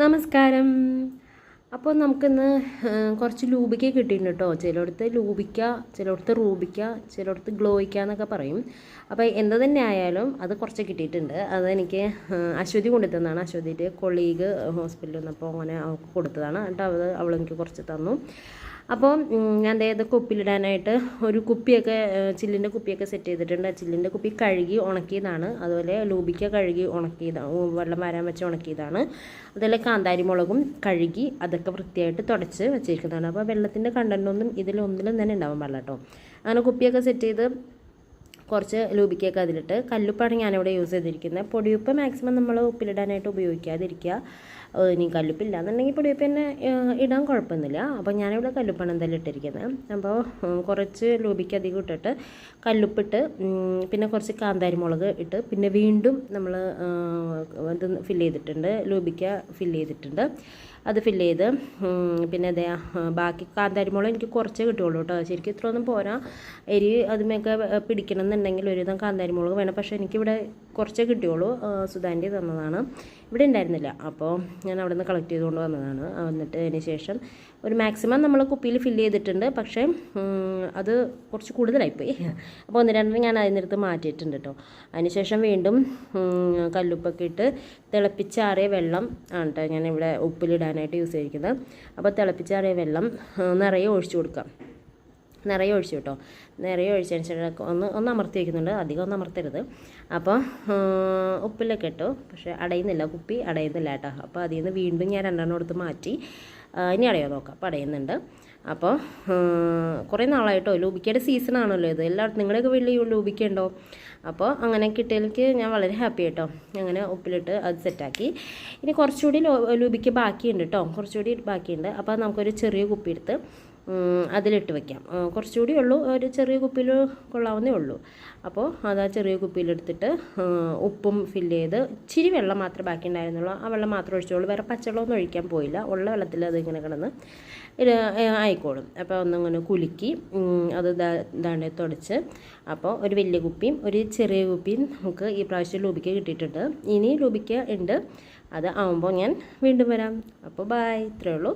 നമസ്കാരം. അപ്പോൾ നമുക്കിന്ന് കുറച്ച് ലൂബിക്ക കിട്ടിയിട്ടുണ്ട് കേട്ടോ ചിലയിടത്ത് ലൂബിക്ക ചിലയിടത്ത് റൂബിക്ക ചിലയിടത്ത് ഗ്ലോയിക്ക എന്നൊക്കെ പറയും. അപ്പോൾ എന്ത് തന്നെ ആയാലും അത് കുറച്ച് കിട്ടിയിട്ടുണ്ട്. അതെനിക്ക് അശ്വതി കൊണ്ടുതന്നാണ്. അശ്വതിയുടെ കൊളീഗ് ഹോസ്പിറ്റലിൽ നിന്നപ്പോൾ അങ്ങനെ അവൾക്ക് കൊടുത്തതാണ്. എന്നിട്ട് അവൾ അവളെനിക്ക് കുറച്ച് തന്നു. അപ്പോൾ ഞാൻ അതായത് കുപ്പിയിലിടാനായിട്ട് ഒരു കുപ്പിയൊക്കെ ചില്ലിന്റെ കുപ്പിയൊക്കെ സെറ്റ് ചെയ്തിട്ടുണ്ട്. ചില്ലിന്റെ കുപ്പി കഴുകി ഉണക്കിയതാണ്. അതുപോലെ ലൂബിക്ക കഴുകി ഉണക്കിയതാണ് വെള്ളം വരാൻ വെച്ച് ഉണക്കിയതാണ്. അതുപോലെ കാന്താരി മുളകും കഴുകി അതൊക്കെ വൃത്തിയായിട്ട് തുടച്ച് വെച്ചിരിക്കുന്നതാണ്. അപ്പോൾ വെള്ളത്തിന്റെ കണ്ടന്റൊന്നും ഇതിലൊന്നിലും തന്നെ ഉണ്ടാവാൻ പാടില്ല കേട്ടോ. അങ്ങനെ കുപ്പിയൊക്കെ സെറ്റ് ചെയ്ത് കുറച്ച് ലൂബിക്കൊക്കെ അതിലിട്ട് കല്ലുപ്പാണ് ഞാനിവിടെ യൂസ് ചെയ്തിരിക്കുന്നത്. പൊടിയുപ്പ് മാക്സിമം നമ്മൾ ഉപ്പിലിടാനായിട്ട് ഉപയോഗിക്കാതിരിക്കുക. ഇനി കല്ലുപ്പില്ല എന്നുണ്ടെങ്കിൽ പൊടിയുപ്പ് തന്നെ ഇടാൻ കുഴപ്പമൊന്നുമില്ല. അപ്പോൾ ഞാനിവിടെ കല്ലുപ്പാണ് എന്തായാലും ഇട്ടിരിക്കുന്നത്. അപ്പോൾ കുറച്ച് ലൂബിക്ക് അധികം ഇട്ടിട്ട് കല്ലുപ്പിട്ട് പിന്നെ കുറച്ച് കാന്താരി മുളക് ഇട്ട് പിന്നെ വീണ്ടും നമ്മൾ ഇത് ഫില്ല് ചെയ്തിട്ടുണ്ട്. ലൂബിക്ക ഫില്ല് ചെയ്തിട്ടുണ്ട്. അത് ഫില്ല് ചെയ്ത് പിന്നെ അതെ ബാക്കി കാന്താരി മുളക് എനിക്ക് കുറച്ചേ കിട്ടുള്ളൂ കേട്ടോ. ശരിക്കും ഇത്ര ഒന്നും പോരാ. എരി അതുമൊക്കെ പിടിക്കണം എന്നുണ്ടെങ്കിൽ ഒരുവിധം കാന്താരി മുളക് വേണം. പക്ഷേ എനിക്കിവിടെ കുറച്ചേ കിട്ടിയുള്ളൂ. സുധാന്റെ തന്നതാണ്. ഇവിടെ ഉണ്ടായിരുന്നില്ല. അപ്പോൾ ഞാൻ അവിടെ നിന്ന് കളക്ട് ചെയ്തുകൊണ്ട് വന്നതാണ്. എന്നിട്ട് അതിന് ശേഷം ഒരു മാക്സിമം നമ്മൾ കുപ്പിയിൽ ഫില്ല് ചെയ്തിട്ടുണ്ട്. പക്ഷേ അത് കുറച്ച് കൂടുതലായിപ്പോയി. അപ്പോൾ ഒന്ന് രണ്ടെണ്ണം ഞാൻ അതിനടുത്ത് മാറ്റിയിട്ടുണ്ട് കേട്ടോ. അതിനുശേഷം വീണ്ടും കല്ലുപ്പൊക്കെ ഇട്ട് തിളപ്പിച്ചാറിയ വെള്ളം ആണ് കേട്ടോ ഞാനിവിടെ ഉപ്പിലിടാനായിട്ട് യൂസ് ചെയ്തിരിക്കുന്നത്. അപ്പോൾ തിളപ്പിച്ചാറിയ വെള്ളം നിറയെ ഒഴിച്ചു കൊടുക്കാം നിറയെ ഒഴിച്ചു കേട്ടോ. നിറയെ ഒഴിച്ചതിന് ശേഷം ഒന്ന് ഒന്ന് അമർത്തി വയ്ക്കുന്നുണ്ട് അധികം ഒന്ന് അമർത്തരുത്. അപ്പോൾ ഉപ്പിലൊക്കെ ഇട്ടു. പക്ഷേ അടയുന്നില്ല. കുപ്പി അടയുന്നില്ല കേട്ടോ. അപ്പോൾ അതിൽ നിന്ന് വീണ്ടും ഞാൻ രണ്ടെണ്ണം എടുത്ത് മാറ്റി ഇനി അടയോ നോക്കാം. അപ്പോൾ അടയുന്നുണ്ട്. അപ്പോൾ കുറേ നാളായിട്ടോ ലൂബിക്കയുടെ സീസണാണല്ലോ ഇത്. എല്ലായിടത്തും നിങ്ങളുടെയൊക്കെ വീട്ടിൽ ലൂബിക്ക ഉണ്ടോ അപ്പോൾ അങ്ങനെ കിട്ടിയതിലേക്ക് ഞാൻ വളരെ ഹാപ്പി കേട്ടോ അങ്ങനെ ഉപ്പിലിട്ട് അത് സെറ്റാക്കി ഇനി കുറച്ചുകൂടി ലൂബിക്ക ബാക്കിയുണ്ട് കേട്ടോ കുറച്ചുകൂടി ബാക്കിയുണ്ട്. അപ്പോൾ നമുക്കൊരു ചെറിയ കുപ്പി എടുത്ത് അതിലിട്ട് വെക്കാം. കുറച്ചുകൂടി ഉള്ളൂ. ഒരു ചെറിയ കുപ്പിയിൽ കൊള്ളാവുന്നേ ഉള്ളൂ. അപ്പോൾ അത് ആ ചെറിയ കുപ്പിയിലെടുത്തിട്ട് ഉപ്പും ഫില്ല് ചെയ്ത് ഇച്ചിരി വെള്ളം മാത്രമേ ബാക്കി ഉണ്ടായിരുന്നുള്ളൂ. ആ വെള്ളം മാത്രം ഒഴിച്ചോളൂ വേറെ പച്ചവെള്ളമൊന്നും ഒഴിക്കാൻ പോയില്ല. ഉള്ള വെള്ളത്തിൽ അത് ഇങ്ങനെ കിടന്ന് ആയിക്കോളും. അപ്പോൾ ഒന്നിങ്ങനെ കുലുക്കി അത് ദാണ്ടെ തുടച്ച്. അപ്പോൾ ഒരു വലിയ കുപ്പിയും ഒരു ചെറിയ കുപ്പിയും നമുക്ക് ഈ പ്രാവശ്യം ലൂബിക്ക കിട്ടിയിട്ടുണ്ട്. ഇനി ലൂബിക്ക ഉണ്ട്. അത് ആവുമ്പോൾ ഞാൻ വീണ്ടും വരാം. അപ്പോൾ ബായ് ഇത്രയേ ഉള്ളൂ.